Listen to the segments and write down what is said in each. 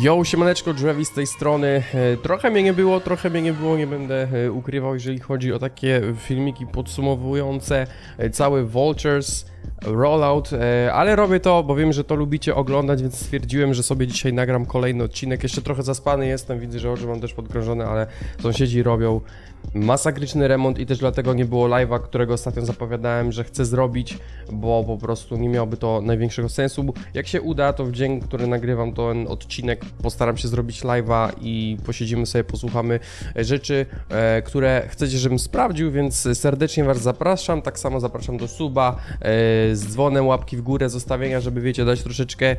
Yo, siemaneczko, Drzewi z tej strony. E, Trochę mnie nie było, trochę mnie nie było, nie będę e, ukrywał, jeżeli chodzi o takie filmiki podsumowujące e, cały Vultures rollout, ale robię to, bo wiem, że to lubicie oglądać, więc stwierdziłem, że sobie dzisiaj nagram kolejny odcinek. Jeszcze trochę zaspany jestem, widzę, że oczy mam też podkrążone, ale sąsiedzi robią masakryczny remont i też dlatego nie było live'a, którego ostatnio zapowiadałem, że chcę zrobić, bo po prostu nie miałoby to największego sensu. Jak się uda, to w dzień, który nagrywam ten odcinek, postaram się zrobić live'a i posiedzimy sobie, posłuchamy rzeczy, e, które chcecie, żebym sprawdził, więc serdecznie Was zapraszam. Tak samo zapraszam do suba, e, z dzwonem, łapki w górę, zostawienia, żeby wiecie, dać troszeczkę e,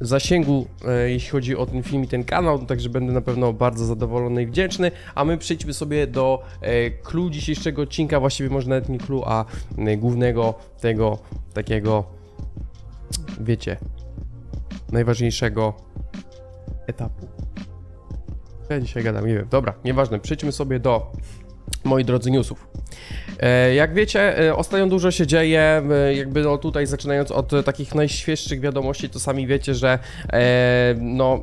zasięgu, e, jeśli chodzi o ten film i ten kanał, także będę na pewno bardzo zadowolony i wdzięczny, a my przejdźmy sobie do e, clue dzisiejszego odcinka, właściwie może nawet nie clue, a e, głównego tego takiego, wiecie, najważniejszego etapu. Ja dzisiaj gadam, nie wiem. Dobra, nieważne, przejdźmy sobie do, moi drodzy, newsów. E, Jak wiecie, e, ostatnio dużo się dzieje, e, jakby no tutaj zaczynając od takich najświeższych wiadomości, to sami wiecie, że no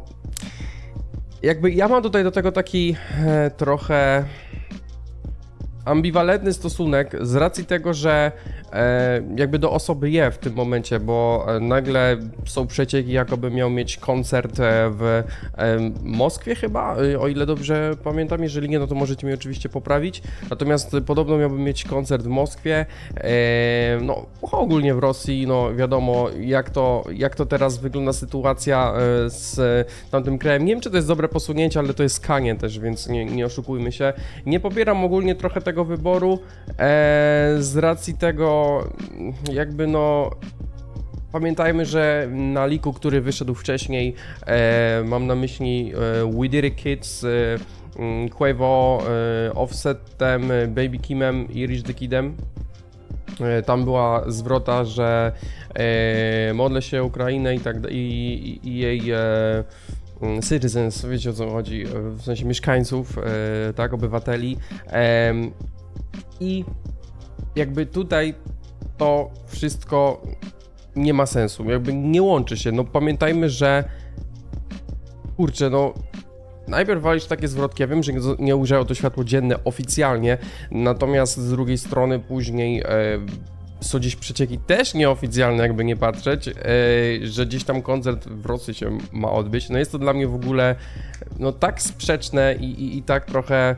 jakby ja mam tutaj do tego taki trochę ambiwalentny stosunek z racji tego, że e, jakby do osoby je w tym momencie, bo e, nagle są przecieki, jakoby miał mieć koncert e, w e, Moskwie chyba, e, o ile dobrze pamiętam, jeżeli nie, no to możecie mnie oczywiście poprawić, natomiast podobno miałby mieć koncert w Moskwie, e, no ogólnie w Rosji, no wiadomo jak to, jak to teraz wygląda sytuacja z tamtym krajem, nie wiem czy to jest dobre posunięcie, ale to jest Kanie też, więc nie, nie oszukujmy się, nie popieram ogólnie trochę tego wyboru e, z racji tego, jakby no. Pamiętajmy, że na liku, który wyszedł wcześniej, e, mam na myśli e, We Did It Kids, e, mm, Quavo, e, Offsetem, Baby Kimem i Rich the Kidem. E, Tam była zwrota, że e, modlę się Ukrainę i tak i, i, i jej e, citizens, wiecie o co chodzi, e, w sensie mieszkańców, e, tak, obywateli. I jakby tutaj to wszystko nie ma sensu, jakby nie łączy się. No pamiętajmy, że kurczę, no najpierw walisz takie zwrotki, ja wiem, że nie, nie ujrzało to światło dzienne oficjalnie, natomiast z drugiej strony później e, są gdzieś przecieki też nieoficjalne, jakby nie patrzeć, e, że gdzieś tam koncert w Rosji się ma odbyć. No jest to dla mnie w ogóle no tak sprzeczne i, i, i tak trochę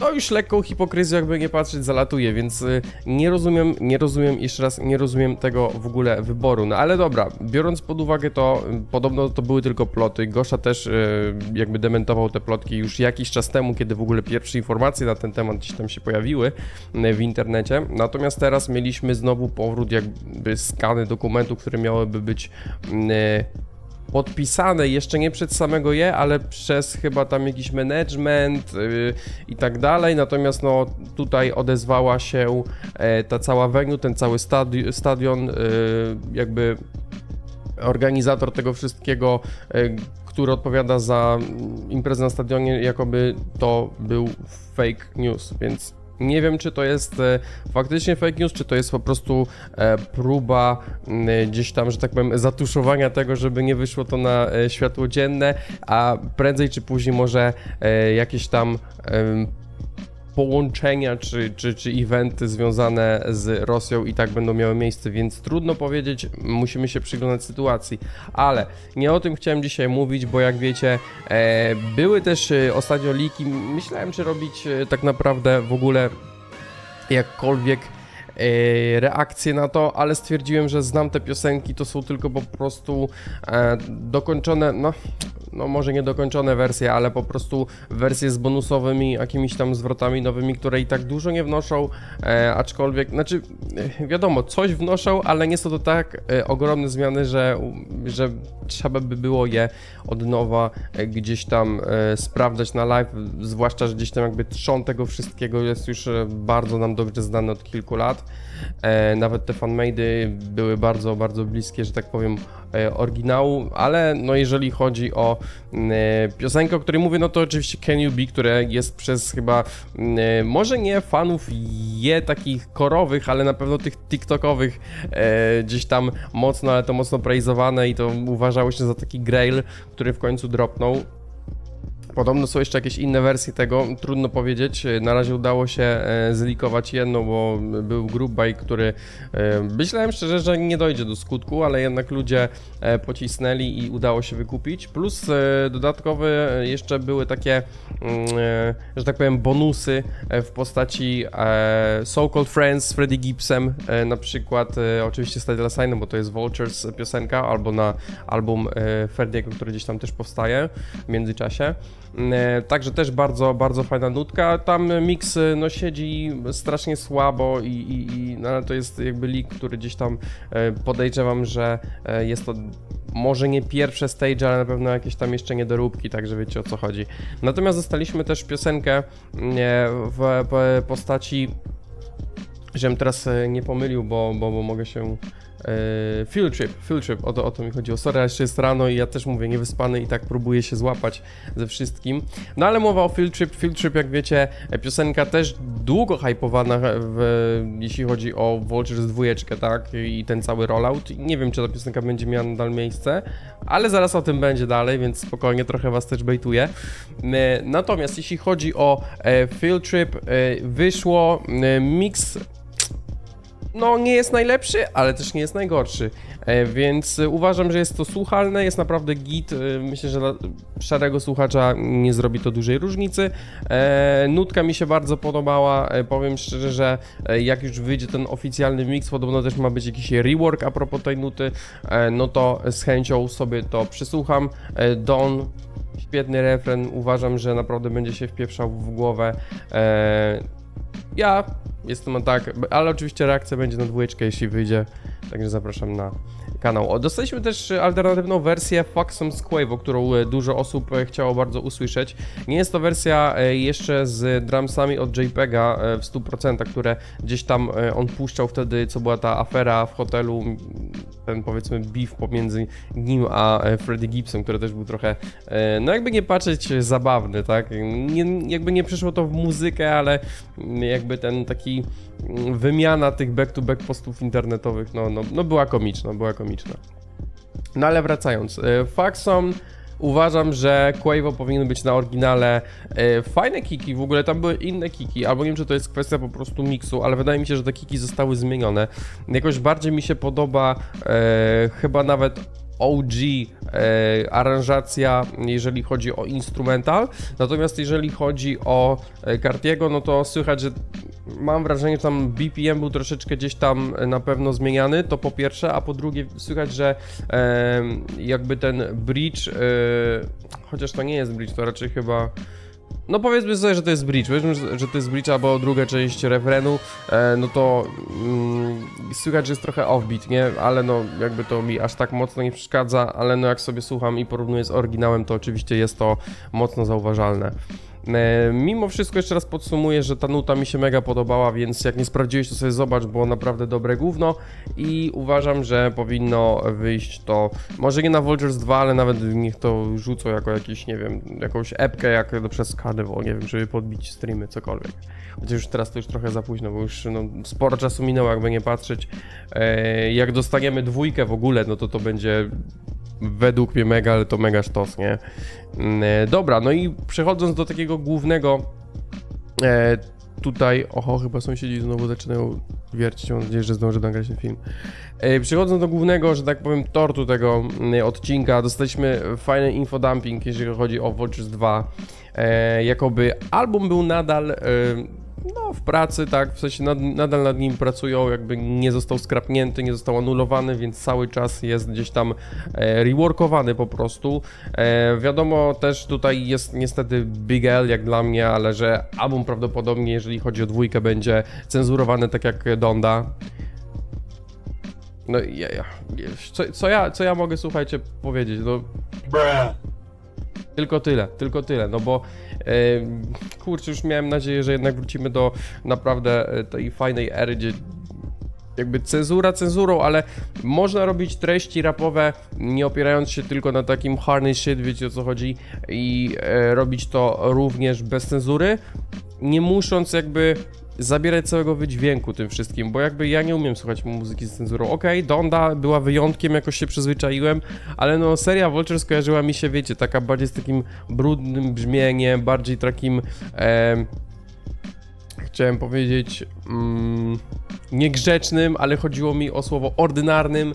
no już lekką hipokryzją, jakby nie patrzeć, zalatuje, więc y, nie rozumiem, nie rozumiem, jeszcze raz, nie rozumiem tego w ogóle wyboru. No ale dobra, biorąc pod uwagę to, podobno to były tylko ploty. Gosza też y, jakby dementował te plotki już jakiś czas temu, kiedy w ogóle pierwsze informacje na ten temat gdzieś tam się pojawiły y, w internecie. Natomiast teraz mieliśmy znowu powrót jakby skany dokumentu, które miałyby być podpisane jeszcze nie przez samego je, ale przez chyba tam jakiś management yy, i tak dalej. Natomiast no tutaj odezwała się e, ta cała venue, ten cały stadi stadion, yy, jakby organizator tego wszystkiego, e, który odpowiada za mm, imprezę na stadionie, jakoby to był fake news, więc nie wiem, czy to jest e, faktycznie fake news, czy to jest po prostu e, próba gdzieś tam, że tak powiem, zatuszowania tego, żeby nie wyszło to na e, światło dzienne, a prędzej czy później może jakieś tam połączenia czy, czy, czy eventy związane z Rosją i tak będą miały miejsce, więc trudno powiedzieć, musimy się przyglądać sytuacji. Ale nie o tym chciałem dzisiaj mówić, bo jak wiecie, e, były też e, ostatnio liki. Myślałem, czy robić e, tak naprawdę w ogóle jakkolwiek e, reakcje na to, ale stwierdziłem, że znam te piosenki, to są tylko po prostu dokończone, no, no może nie dokończone wersje, ale po prostu wersje z bonusowymi jakimiś tam zwrotami nowymi, które i tak dużo nie wnoszą, e, aczkolwiek, znaczy e, wiadomo, coś wnoszą, ale nie są to tak e, ogromne zmiany, że, że trzeba by było je od nowa e, gdzieś tam e, sprawdzać na live, zwłaszcza, że gdzieś tam jakby trzon tego wszystkiego jest już e, bardzo nam dobrze znany od kilku lat. E, nawet te fanmady były bardzo, bardzo bliskie, że tak powiem, oryginału, ale no jeżeli chodzi o piosenkę, o której mówię, no to oczywiście Can You Be, które jest przez chyba, e, może nie fanów je takich korowych, ale na pewno tych TikTokowych e, gdzieś tam mocno, ale to mocno praizowane i to uważało się za taki grail, który w końcu dropnął. Podobno są jeszcze jakieś inne wersje tego, trudno powiedzieć. Na razie udało się e, zlikować jedną, bo był group buy, który e, myślałem szczerze, że nie dojdzie do skutku, ale jednak ludzie e, pocisnęli i udało się wykupić. Plus dodatkowe jeszcze były takie, mm, że tak powiem, bonusy w postaci So Called Friends z Freddie Gibbsem, na przykład oczywiście z Signem, bo to jest Vultures piosenka, albo na album Ferdiego, który gdzieś tam też powstaje w międzyczasie. E, Także też bardzo, bardzo fajna nutka. Tam mix e, no, siedzi strasznie słabo i, i, i no, ale to jest jakby leak, który gdzieś tam e, podejrzewam, że jest to może nie pierwsze stage, ale na pewno jakieś tam jeszcze niedoróbki, także wiecie o co chodzi. Natomiast dostaliśmy też piosenkę w, postaci żebym teraz nie pomylił, bo, bo, bo mogę się. E, field trip, field trip, o to, o to mi chodziło. Sorry, ale jeszcze jest rano i ja też mówię niewyspany i tak próbuję się złapać ze wszystkim. No ale mowa o field trip, field trip, jak wiecie, piosenka też długo hypowana, jeśli chodzi o Vultures dwójeczkę, tak? I ten cały rollout. Nie wiem, czy ta piosenka będzie miała nadal miejsce, ale zaraz o tym będzie dalej, więc spokojnie trochę was też bejtuję. E, Natomiast jeśli chodzi o e, field trip, wyszło mix no nie jest najlepszy, ale też nie jest najgorszy. E, więc uważam, że jest to słuchalne, jest naprawdę git. E, myślę, że dla szarego słuchacza nie zrobi to dużej różnicy. E, nutka mi się bardzo podobała. Powiem szczerze, że jak już wyjdzie ten oficjalny mix, podobno też ma być jakiś rework a propos tej nuty, no to z chęcią sobie to przysłucham. Don Świetny refren, uważam, że naprawdę będzie się wpieprzał w głowę. Ja jestem tak, ale oczywiście reakcja będzie na dwójeczkę, jeśli wyjdzie, także zapraszam na kanał. Dostaliśmy też alternatywną wersję Foxom Squave, którą e, dużo osób e, chciało bardzo usłyszeć. Nie jest to wersja e, jeszcze z drumsami od JPEGa e, w 100%, które gdzieś tam e, on puszczał wtedy, co była ta afera w hotelu, ten powiedzmy beef pomiędzy nim a e, Freddie Gibson, który też był trochę, e, no jakby nie patrzeć, e, zabawny, tak? Nie, jakby nie przyszło to w muzykę, ale jakby ten taki wymiana tych back-to-back postów internetowych, no, no, no była komiczna, była komiczna. No ale wracając, e, Faxon uważam, że Quavo powinien być na oryginale. E, Fajne kiki, w ogóle tam były inne kiki, albo nie wiem, czy to jest kwestia po prostu miksu, ale wydaje mi się, że te kiki zostały zmienione. Jakoś bardziej mi się podoba e, chyba nawet OG e, aranżacja, jeżeli chodzi o instrumental. Natomiast jeżeli chodzi o Cartiego, no to słychać, że mam wrażenie, że tam BPM był troszeczkę gdzieś tam e, na pewno zmieniany, to po pierwsze, a po drugie słychać, że e, jakby ten bridge, e, chociaż to nie jest bridge, to raczej chyba... No powiedzmy sobie, że to jest bridge, powiedzmy, że to jest bridge albo druga część refrenu, e, no to mm, słychać, że jest trochę offbeat, nie? Ale no jakby to mi aż tak mocno nie przeszkadza, ale no jak sobie słucham i porównuję z oryginałem, to oczywiście jest to mocno zauważalne. E, Mimo wszystko jeszcze raz podsumuję, że ta nuta mi się mega podobała, więc jak nie sprawdziłeś, to sobie zobacz, było naprawdę dobre gówno i uważam, że powinno wyjść to, może nie na Vultures 2, ale nawet niech to rzucą jako jakiś, nie wiem, jakąś epkę jak przez Carnival, nie wiem, żeby podbić streamy, cokolwiek. Chociaż już teraz to już trochę za późno, bo już no, sporo czasu minęło, jakby nie patrzeć. E, jak dostaniemy dwójkę w ogóle, no to to będzie według mnie mega, ale to mega sztos, nie? Mm, e, Dobra, no i przechodząc do takiego głównego e, tutaj, oho, chyba sąsiedzi znowu zaczynają wiercić, mam nadzieję, że zdążę nagrać ten film. E, przechodząc do głównego, że tak powiem, tortu tego mm, odcinka, dostaliśmy fajny infodumping, jeżeli chodzi o Vultures 2. E, jakoby album był nadal no, w pracy, tak, w sensie nad, nadal nad nim pracują, jakby nie został skrapnięty, nie został anulowany, więc cały czas jest gdzieś tam e, reworkowany po prostu. E, wiadomo, też tutaj jest niestety Big L jak dla mnie, ale że album prawdopodobnie, jeżeli chodzi o dwójkę, będzie cenzurowany tak jak Donda. No ja, ja, co, co, ja, co ja mogę, słuchajcie, powiedzieć, no tylko tyle, tylko tyle, no bo e, kurczę, już miałem nadzieję, że jednak wrócimy do naprawdę e, tej fajnej ery, gdzie jakby cenzura cenzurą, ale można robić treści rapowe nie opierając się tylko na takim harny shit, wiecie o co chodzi i e, robić to również bez cenzury, nie musząc jakby zabierać całego wydźwięku tym wszystkim, bo jakby ja nie umiem słuchać muzyki z cenzurą. Okej, Donda była wyjątkiem, jakoś się przyzwyczaiłem, ale no seria Vulture skojarzyła mi się, wiecie, taka bardziej z takim brudnym brzmieniem, bardziej takim... em, chciałem powiedzieć mm, niegrzecznym, ale chodziło mi o słowo ordynarnym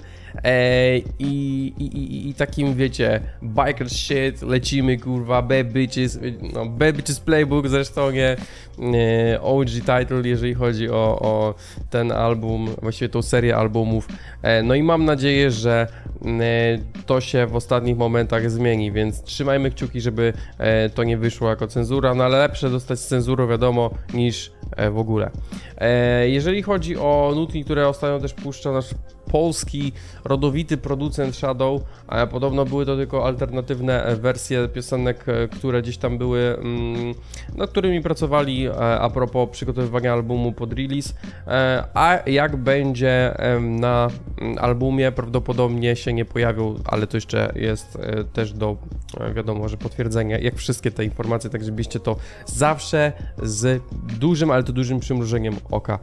i, i, i, i takim, wiecie, biker shit, lecimy, kurwa, bad bitches, no, bad bitches playbook zresztą, nie, OG title, jeżeli chodzi o, o ten album, właściwie tą serię albumów, e, no i mam nadzieję, że e, to się w ostatnich momentach zmieni, więc trzymajmy kciuki, żeby e, to nie wyszło jako cenzura, no ale lepsze dostać z wiadomo, niż w ogóle. Jeżeli chodzi o nutki, które ostatnio też puszcza nasz polski, rodowity producent Shadow, podobno były to tylko alternatywne e, wersje piosenek, e, które gdzieś tam były, mm, nad którymi pracowali e, a propos przygotowywania albumu pod release, a jak będzie na mm, albumie prawdopodobnie się nie pojawią, ale to jeszcze jest też do, wiadomo, że potwierdzenia, jak wszystkie te informacje, tak żebyście to zawsze z dużym, ale to dużym przymrużeniem oka.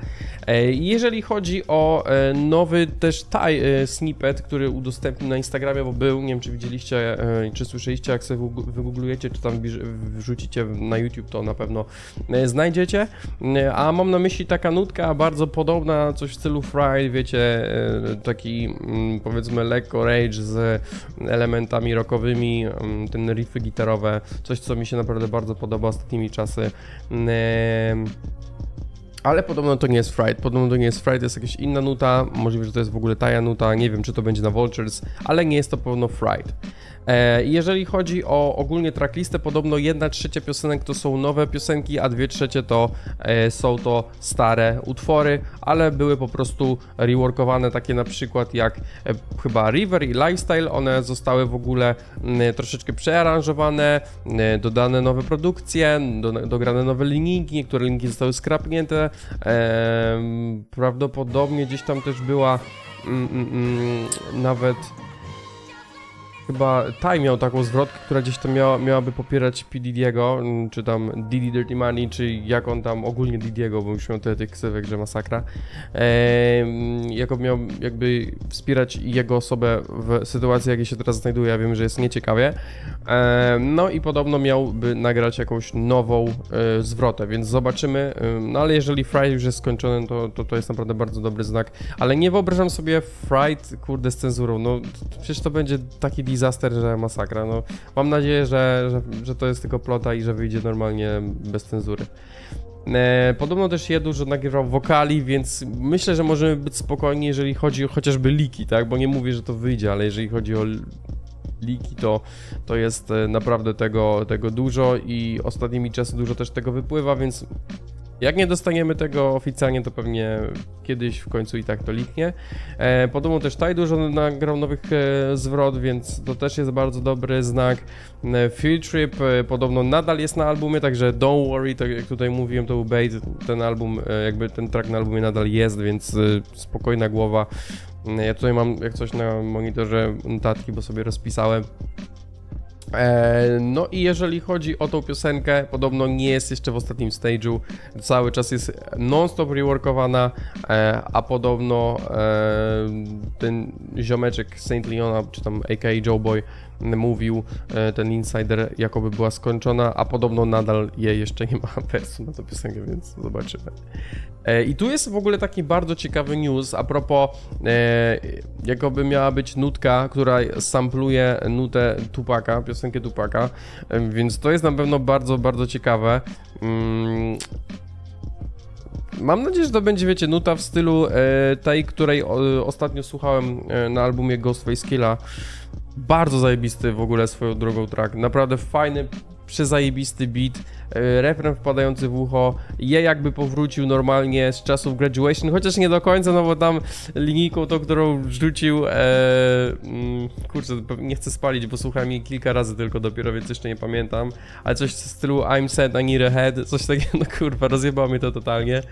Jeżeli chodzi o nowy też taj, e, snippet, który udostępnił na Instagramie, bo był, nie wiem czy widzieliście, e, czy słyszeliście, jak sobie wygooglujecie, czy tam wrzucicie na YouTube, to na pewno e, znajdziecie. A mam na myśli taka nutka bardzo podobna, coś w stylu Friday, wiecie, taki mm, powiedzmy lekko rage z elementami rockowymi, mm, ten riffy gitarowe, coś co mi się naprawdę bardzo podoba ostatnimi czasy. Ale podobno to nie jest Fright, podobno to nie jest Fright, jest jakaś inna nuta, możliwe, że to jest w ogóle taja nuta, nie wiem, czy to będzie na Vultures, ale nie jest to pewno Fright. E, jeżeli chodzi o ogólnie tracklistę, podobno jedna trzecia piosenek to są nowe piosenki, a dwie trzecie to e, są to stare utwory, ale były po prostu reworkowane, takie na przykład jak e, chyba River i Lifestyle, one zostały w ogóle m, troszeczkę przearanżowane, m, dodane nowe produkcje, do, dograne nowe linijki, niektóre linki zostały skrapnięte, prawdopodobnie gdzieś tam też była mm, mm, mm, nawet Chyba Taj miał taką zwrotkę, która gdzieś tam miała, miałaby popierać P. Diddy'ego, mm, czy tam Diddy Dirty Money, czy jak on tam ogólnie Diddy'ego, bo już miał tyle tych ksywek, że masakra. Ehm, jako miał jakby wspierać jego osobę w sytuacji, jakiej się teraz znajduje. Ja wiem, że jest nieciekawie. Ehm, no i podobno miałby nagrać jakąś nową e, zwrotę, więc zobaczymy. Ym, no ale jeżeli Friday już jest skończony, to, to to jest naprawdę bardzo dobry znak. Ale nie wyobrażam sobie Fright, kurde, z cenzurą. No przecież to będzie taki disaster, że masakra. No mam nadzieję, że, że, że to jest tylko plota i że wyjdzie normalnie bez cenzury. E, podobno też je dużo nagrywał wokali, więc myślę, że możemy być spokojni, jeżeli chodzi o chociażby liki, tak? Bo nie mówię, że to wyjdzie, ale jeżeli chodzi o liki, to, to jest e, naprawdę tego, tego dużo i ostatnimi czasy dużo też tego wypływa, więc jak nie dostaniemy tego oficjalnie, to pewnie kiedyś w końcu i tak to liknie. E, podobno też Taj dużo nagrał nowych e, zwrot, więc to też jest bardzo dobry znak. E, Field Trip e, podobno nadal jest na albumie, także don't worry, tak jak tutaj mówiłem, to był bait, ten album, e, jakby ten track na albumie nadal jest, więc e, spokojna głowa. E, Ja tutaj mam jak coś na monitorze notatki, bo sobie rozpisałem. E, No i jeżeli chodzi o tą piosenkę, podobno nie jest jeszcze w ostatnim stage'u, cały czas jest non-stop reworkowana, e, a podobno e, ten ziomeczek Saint Leona, czy tam aka Joe Boy, mówił, e, ten insider, jakoby była skończona, a podobno nadal jej jeszcze nie ma wersu na tę piosenkę, więc zobaczymy. E, I tu jest w ogóle taki bardzo ciekawy news a propos, e, jakoby miała być nutka, która sampluje nutę Tupaka, piosenkę Tupaka, więc to jest na pewno bardzo, bardzo ciekawe. Mm, Mam nadzieję, że to będzie, wiecie, nuta w stylu tej, której ostatnio słuchałem na albumie Ghostface Killa. Bardzo zajebisty w ogóle swoją drogą track. Naprawdę fajny, przezajebisty beat. E, refren wpadający w ucho. Je jakby powrócił normalnie z czasów graduation, chociaż nie do końca, no bo tam linijką tą, którą rzucił, e, mm, kurczę, nie chcę spalić, bo słuchałem jej kilka razy tylko dopiero, więc jeszcze nie pamiętam, ale coś w stylu I'm sad, I need a head, coś takiego, no kurwa, rozjebało mnie to totalnie.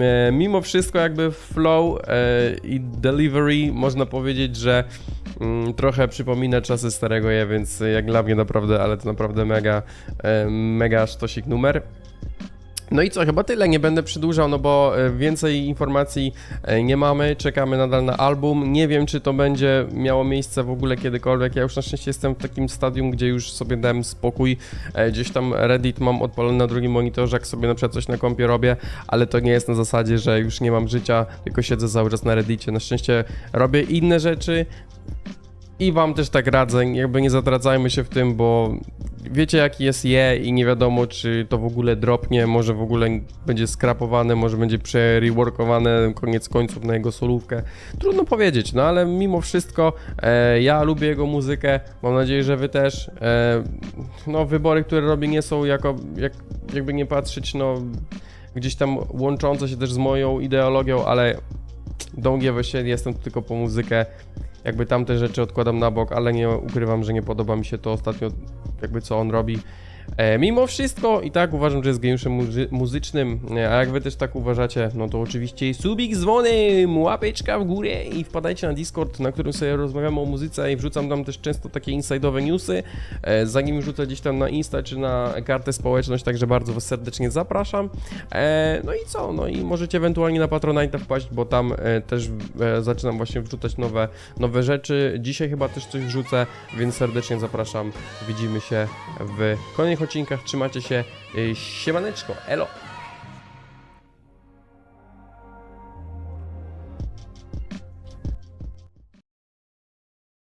e, mimo wszystko jakby flow i delivery można powiedzieć, że trochę przypomina czasy starego je, więc jak dla mnie naprawdę, ale to naprawdę mega, e, mega sztosik numer. No i co, chyba tyle, nie będę przedłużał, no bo e, więcej informacji e, nie mamy, czekamy nadal na album, nie wiem czy to będzie miało miejsce w ogóle kiedykolwiek, ja już na szczęście jestem w takim stadium, gdzie już sobie dałem spokój, E, gdzieś tam Reddit mam odpalony na drugim monitorze, jak sobie na przykład coś na kompie robię, ale to nie jest na zasadzie, że już nie mam życia, tylko siedzę cały czas na Reddicie, na szczęście robię inne rzeczy, i wam też tak radzę, jakby nie zatracajmy się w tym, bo wiecie jaki jest je i nie wiadomo czy to w ogóle dropnie, może w ogóle będzie skrapowane, może będzie przereworkowane koniec końców na jego solówkę. Trudno powiedzieć, no ale mimo wszystko e, ja lubię jego muzykę, mam nadzieję, że wy też. E, no wybory, które robi nie są jako, jak, jakby nie patrzeć, no gdzieś tam łączące się też z moją ideologią, ale don't shit, jestem tu tylko po muzykę jakby tamte rzeczy odkładam na bok, ale nie ukrywam, że nie podoba mi się to ostatnio, jakby co on robi. E, mimo wszystko i tak uważam, że jest geniuszem muzy- muzycznym, e, a jak wy też tak uważacie, no to oczywiście subik dzwonem, łapeczka w górę i wpadajcie na Discord, na którym sobie rozmawiamy o muzyce i wrzucam tam też często takie inside'owe newsy, e, zanim wrzucę gdzieś tam na Insta czy na kartę społeczność, także bardzo was serdecznie zapraszam. No i co, no i możecie ewentualnie na Patronite wpaść, bo tam też zaczynam właśnie wrzucać nowe, nowe rzeczy. Dzisiaj chyba też coś wrzucę, więc serdecznie zapraszam. Widzimy się w kolejnych odcinkach. Trzymajcie się. E, Siemaneczko. Elo.